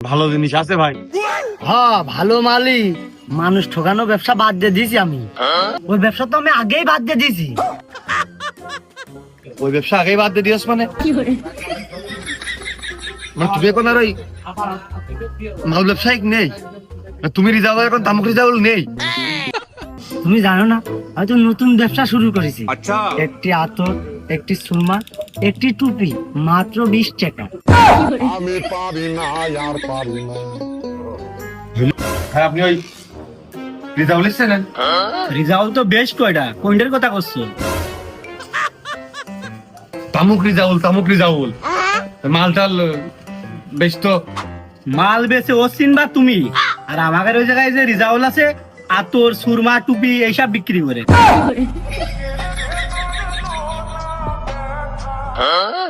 ভালো জিনিস আছে ভাই। হ্যাঁ ভালো মালি মানুষ ঠকানো ব্যবসা বাদ দিয়ে দিয়েছি আমি। ওই ব্যবসা তো আমি আগেই বাদ দিয়ে দিয়েছি। ওই ব্যবসা আগেই বাদ দিয়ে দিয়েছ মানে? মানে তুমি এখন আর ওই মাল ব্যবসায়িক নেই? তুমি রিজার্ভ এখন তামুক রিজার্ভ নেই? তুমি জানো না হয়তো নতুন ব্যবসা শুরু করেছি। একটি আতর একটি সুরমা একটি টুপি মাত্র বিশ টাকা। আমি পারি না আর পারি না। হ্যাঁ আপনি ওই রিজার্ভ লিখছেন রিজাল্ট তো বেশ কয়টা? কোনটার কথা করছ? তামুক রিজাউল তামুক রিজাউল। মালটাল বেশ তো। মাল বেচে ও চিনবা তুমি? আর আমাদের ওই জায়গায় যে রিজাউল আছে আতর সুরমা টুপি এইসব বিক্রি করে। Huh?